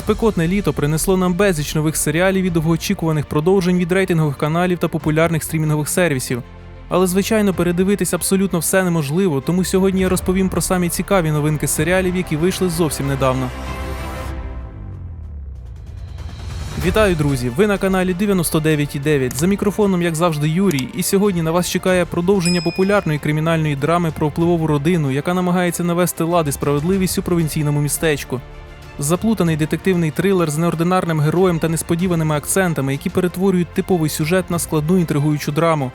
Спекотне літо принесло нам безліч нових серіалів і довгоочікуваних продовжень від рейтингових каналів та популярних стрімінгових сервісів. Але, звичайно, передивитись абсолютно все неможливо, тому сьогодні я розповім про самі цікаві новинки серіалів, які вийшли зовсім недавно. Вітаю, друзі! Ви на каналі 99.9. За мікрофоном, як завжди, Юрій, і сьогодні на вас чекає продовження популярної кримінальної драми про впливову родину, яка намагається навести лад і справедливість у провінційному містечку. Заплутаний детективний трилер з неординарним героєм та несподіваними акцентами, які перетворюють типовий сюжет на складну інтригуючу драму,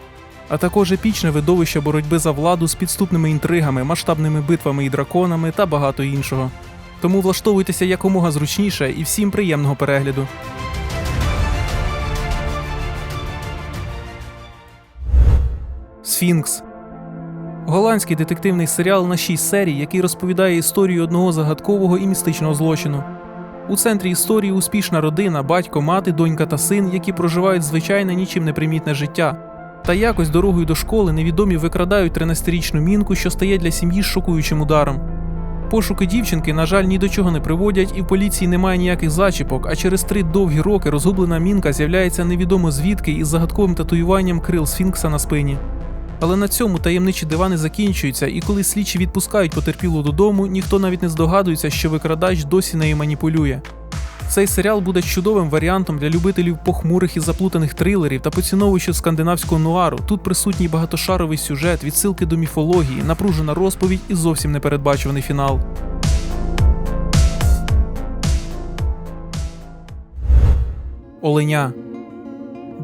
а також епічне видовище боротьби за владу з підступними інтригами, масштабними битвами і драконами та багато іншого. Тому влаштовуйтеся якомога зручніше і всім приємного перегляду. Сфінкс. Голландський детективний серіал на 6 серій, який розповідає історію одного загадкового і містичного злочину. У центрі історії успішна родина, батько, мати, донька та син, які проживають звичайне нічим не примітне життя. Та якось дорогою до школи невідомі викрадають 13-річну мінку, що стає для сім'ї шокуючим ударом. Пошуки дівчинки, на жаль, ні до чого не приводять, і в поліції немає ніяких зачіпок, а через три довгі роки розгублена мінка з'являється невідомо звідки із загадковим татуюванням крил Сфінкса на спині. Але на цьому таємничі дивани закінчуються, і коли слідчі відпускають потерпілу додому, ніхто навіть не здогадується, що викрадач досі нею маніпулює. Цей серіал буде чудовим варіантом для любителів похмурих і заплутаних трилерів та поціновувачів скандинавського нуару. Тут присутній багатошаровий сюжет, відсилки до міфології, напружена розповідь і зовсім непередбачуваний фінал. Оленя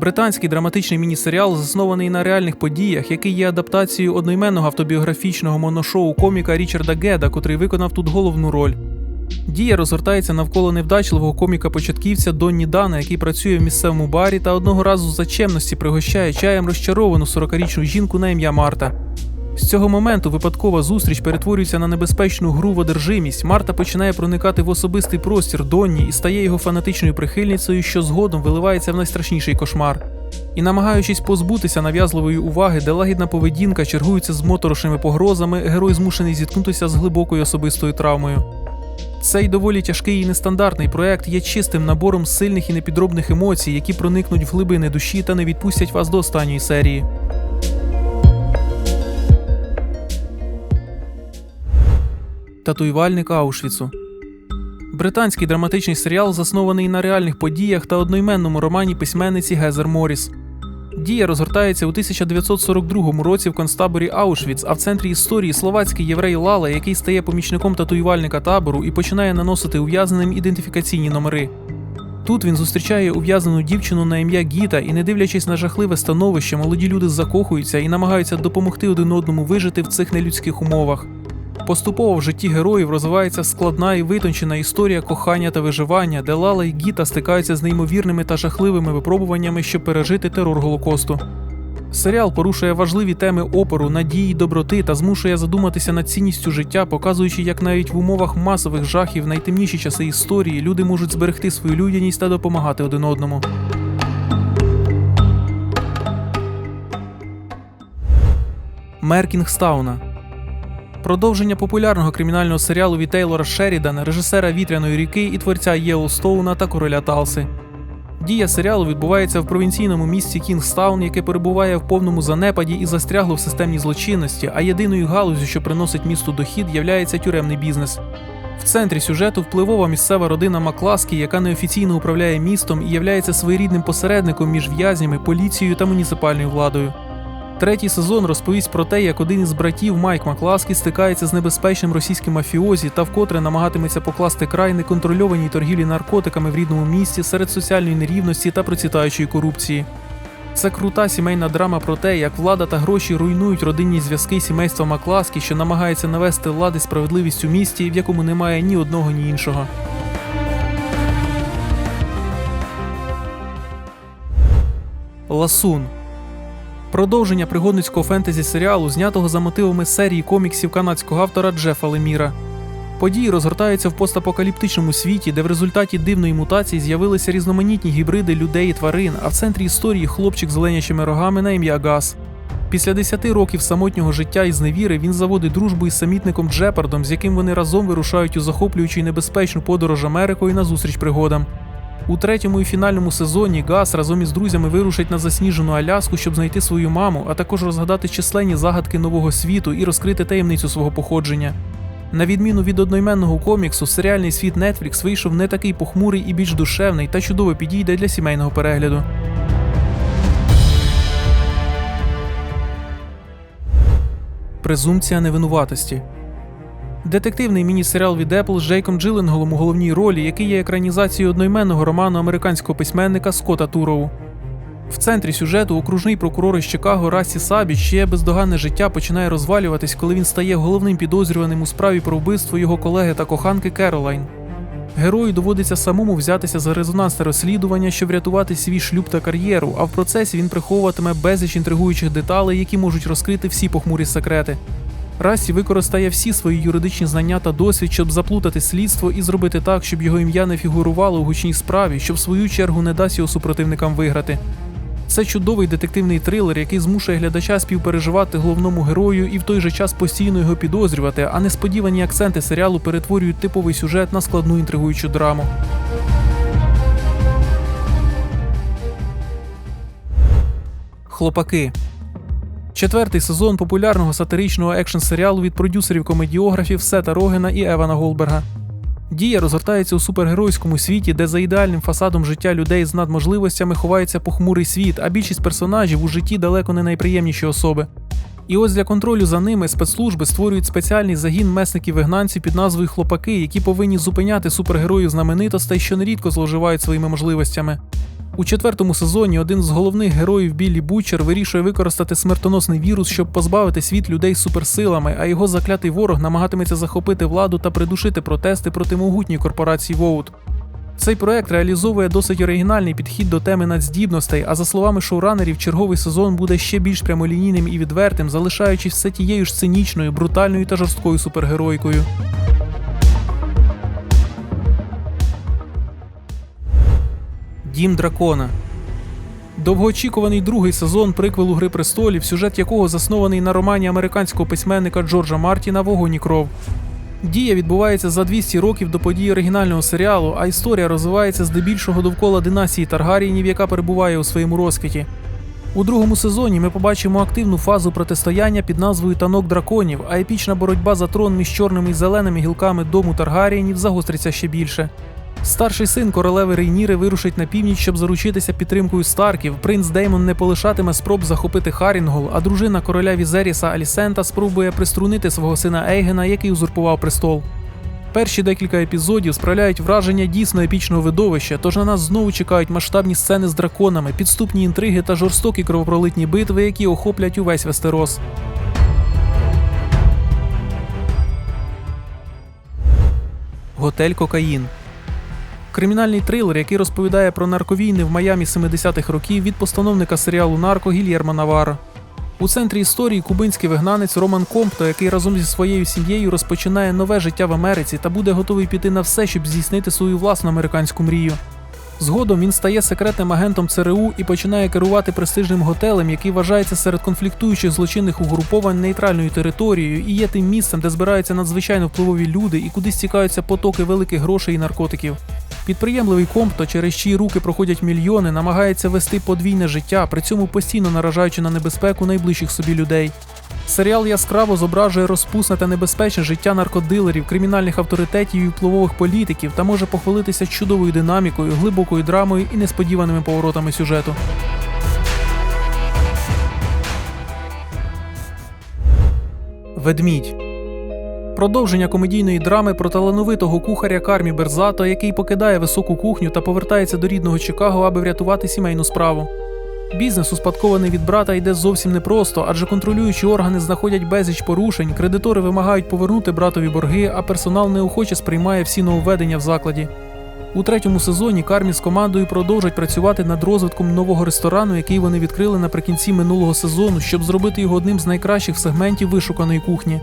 Британський драматичний міні-серіал заснований на реальних подіях, який є адаптацією одноіменного автобіографічного моношоу коміка Річарда Геда, котрий виконав тут головну роль. Дія розгортається навколо невдачливого коміка-початківця Донні Дана, який працює в місцевому барі та одного разу за чемності пригощає чаєм розчаровану 40-річну жінку на ім'я Марта. З цього моменту випадкова зустріч перетворюється на небезпечну гру в одержимість. Марта починає проникати в особистий простір Донні і стає його фанатичною прихильницею, що згодом виливається в найстрашніший кошмар. І намагаючись позбутися нав'язливої уваги, де лагідна поведінка чергується з моторошними погрозами, герой змушений зіткнутися з глибокою особистою травмою. Цей доволі тяжкий і нестандартний проект є чистим набором сильних і непідробних емоцій, які проникнуть в глибини душі та не відпустять вас до останньої серії. Татуювальник Аушвіцу. Британський драматичний серіал заснований на реальних подіях та одноіменному романі письменниці Гезер Моріс. Дія розгортається у 1942 році в концтаборі Аушвіц, а в центрі історії словацький єврей Лала, який стає помічником татуювальника табору і починає наносити ув'язненим ідентифікаційні номери. Тут він зустрічає ув'язнену дівчину на ім'я Гіта, і, не дивлячись на жахливе становище, молоді люди закохуються і намагаються допомогти один одному вижити в цих нелюдських умовах. Поступово в житті героїв розвивається складна і витончена історія кохання та виживання, де Лала і Гіта стикаються з неймовірними та жахливими випробуваннями, щоб пережити терор Голокосту. Серіал порушує важливі теми опору, надії, доброти та змушує задуматися над цінністю життя, показуючи, як навіть в умовах масових жахів найтемніші часи історії люди можуть зберегти свою людяність та допомагати один одному. Мер Кінгстауна Продовження популярного кримінального серіалу від Тейлора Шерідана, режисера Вітряної ріки і творця Єлстоуна та короля Талси. Дія серіалу відбувається в провінційному місті Кінгстаун, яке перебуває в повному занепаді і застрягло в системній злочинності, а єдиною галузю, що приносить місту дохід, являється тюремний бізнес. В центрі сюжету впливова місцева родина Макласкі, яка неофіційно управляє містом і являється своєрідним посередником між в'язнями, поліцією та муніципальною владою. Третій сезон розповість про те, як один із братів Майк Макласкі стикається з небезпечним російським мафіозі та вкотре намагатиметься покласти край неконтрольованій торгівлі наркотиками в рідному місті серед соціальної нерівності та процвітаючої корупції. Це крута сімейна драма про те, як влада та гроші руйнують родинні зв'язки сімейства Макласкі, що намагається навести влади справедливість у місті, в якому немає ні одного, ні іншого. Ласун Продовження пригодницького фентезі серіалу, знятого за мотивами серії коміксів канадського автора Джефа Леміра. Події розгортаються в постапокаліптичному світі, де в результаті дивної мутації з'явилися різноманітні гібриди людей і тварин, а в центрі історії хлопчик з ленячими рогами на ім'я Гас. Після 10 років самотнього життя і зневіри він заводить дружбу із самітником Джепардом, з яким вони разом вирушають у захоплюючу і небезпечну подорож Америкою назустріч пригодам. У третьому і фінальному сезоні Гас разом із друзями вирушить на засніжену Аляску, щоб знайти свою маму, а також розгадати численні загадки нового світу і розкрити таємницю свого походження. На відміну від одноіменного коміксу, серіальний світ Netflix вийшов не такий похмурий і більш душевний та чудово підійде для сімейного перегляду. Презумпція невинуватості. Детективний міні-серіал від Apple з Джейком Джилленголом у головній ролі, який є екранізацією одноіменного роману американського письменника Скотта Туроу. В центрі сюжету окружний прокурор із Чикаго Рассі Сабіч, чиє бездоганне життя починає розвалюватись, коли він стає головним підозрюваним у справі про вбивство його колеги та коханки Керолайн. Герою доводиться самому взятися за резонансне розслідування, щоб врятувати свій шлюб та кар'єру, а в процесі він приховуватиме безліч інтригуючих деталей, які можуть розкрити всі похмурі секрети. Рассі використає всі свої юридичні знання та досвід, щоб заплутати слідство і зробити так, щоб його ім'я не фігурувало у гучній справі, що в свою чергу не дасть його супротивникам виграти. Це чудовий детективний трилер, який змушує глядача співпереживати головному герою і в той же час постійно його підозрювати, а несподівані акценти серіалу перетворюють типовий сюжет на складну інтригуючу драму. Хлопаки. Четвертий сезон популярного сатиричного екшн-серіалу від продюсерів-комедіографів Сета Рогена і Евана Голберга. Дія розгортається у супергеройському світі, де за ідеальним фасадом життя людей з надможливостями ховається похмурий світ, а більшість персонажів у житті далеко не найприємніші особи. І ось для контролю за ними спецслужби створюють спеціальний загін месників-вигнанців під назвою Хлопаки, які повинні зупиняти супергероїв знаменитостей, що нерідко зловживають своїми можливостями. У четвертому сезоні один з головних героїв Біллі Бучер вирішує використати смертоносний вірус, щоб позбавити світ людей суперсилами, а його заклятий ворог намагатиметься захопити владу та придушити протести проти могутньої корпорації Воут. Цей проект реалізовує досить оригінальний підхід до теми надздібностей, а за словами шоуранерів, черговий сезон буде ще більш прямолінійним і відвертим, залишаючись все тією ж цинічною, брутальною та жорсткою супергеройкою. Дім дракона. Довгоочікуваний другий сезон приквелу Гри престолів, сюжет якого заснований на романі американського письменника Джорджа Мартіна Вогонь і кров. Дія відбувається за 200 років до подій оригінального серіалу, а історія розвивається здебільшого довкола династії Таргарієнів, яка перебуває у своєму розквіті. У другому сезоні ми побачимо активну фазу протистояння під назвою Танок драконів, а епічна боротьба за трон між чорними і зеленими гілками дому Таргарієнів загостриться ще більше. Старший син королеви Рейніри вирушить на північ, щоб заручитися підтримкою Старків. Принц Деймон не полишатиме спроб захопити Харінгол, а дружина короля Візеріса Алісента спробує приструнити свого сина Ейгена, який узурпував престол. Перші декілька епізодів справляють враження дійсно епічного видовища, тож на нас знову чекають масштабні сцени з драконами, підступні інтриги та жорстокі кровопролитні битви, які охоплять увесь Вестерос. Готель Кокаїн. Кримінальний трилер, який розповідає про нарковійни в Майамі 70-х років від постановника серіалу Нарко Гільєрма Навара. У центрі історії кубинський вигнанець Роман Компто, який разом зі своєю сім'єю розпочинає нове життя в Америці та буде готовий піти на все, щоб здійснити свою власну американську мрію. Згодом він стає секретним агентом ЦРУ і починає керувати престижним готелем, який вважається серед конфліктуючих злочинних угруповань нейтральною територією і є тим місцем, де збираються надзвичайно впливові люди і куди стікаються потоки великих грошей і наркотиків. Підприємливий Компто, через чиї руки проходять мільйони, намагається вести подвійне життя, при цьому постійно наражаючи на небезпеку найближчих собі людей. Серіал яскраво зображує розпусне та небезпечне життя наркодилерів, кримінальних авторитетів і впливових політиків та може похвалитися чудовою динамікою, глибокою драмою і несподіваними поворотами сюжету. Ведмідь Продовження комедійної драми про талановитого кухаря Кармі Берзато, який покидає високу кухню та повертається до рідного Чикаго, аби врятувати сімейну справу. Бізнес, успадкований від брата, йде зовсім непросто, адже контролюючі органи знаходять безліч порушень, кредитори вимагають повернути братові борги, а персонал неохоче сприймає всі нововведення в закладі. У третьому сезоні Кармі з командою продовжать працювати над розвитком нового ресторану, який вони відкрили наприкінці минулого сезону, щоб зробити його одним з найкращих сегментів вишуканої кухні.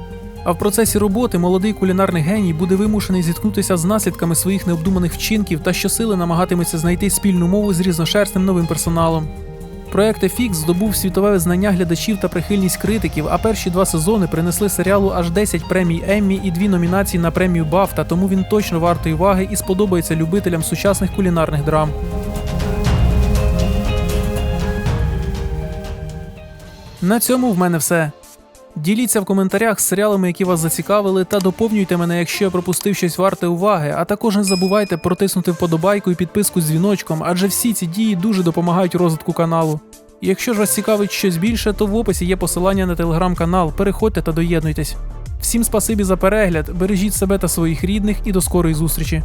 А в процесі роботи молодий кулінарний геній буде вимушений зіткнутися з наслідками своїх необдуманих вчинків та щосили намагатиметься знайти спільну мову з різношерстним новим персоналом. Проект FX здобув світове визнання глядачів та прихильність критиків, а перші два сезони принесли серіалу аж 10 премій Еммі і дві номінації на премію Бафта, тому він точно вартий уваги і сподобається любителям сучасних кулінарних драм. На цьому в мене все. Діліться в коментарях з серіалами, які вас зацікавили, та доповнюйте мене, якщо я пропустив щось варте уваги. А також не забувайте протиснути вподобайку і підписку з дзвіночком, адже всі ці дії дуже допомагають розвитку каналу. Якщо ж вас цікавить щось більше, то в описі є посилання на телеграм-канал. Переходьте та доєднуйтесь. Всім спасибі за перегляд, бережіть себе та своїх рідних і до скорої зустрічі.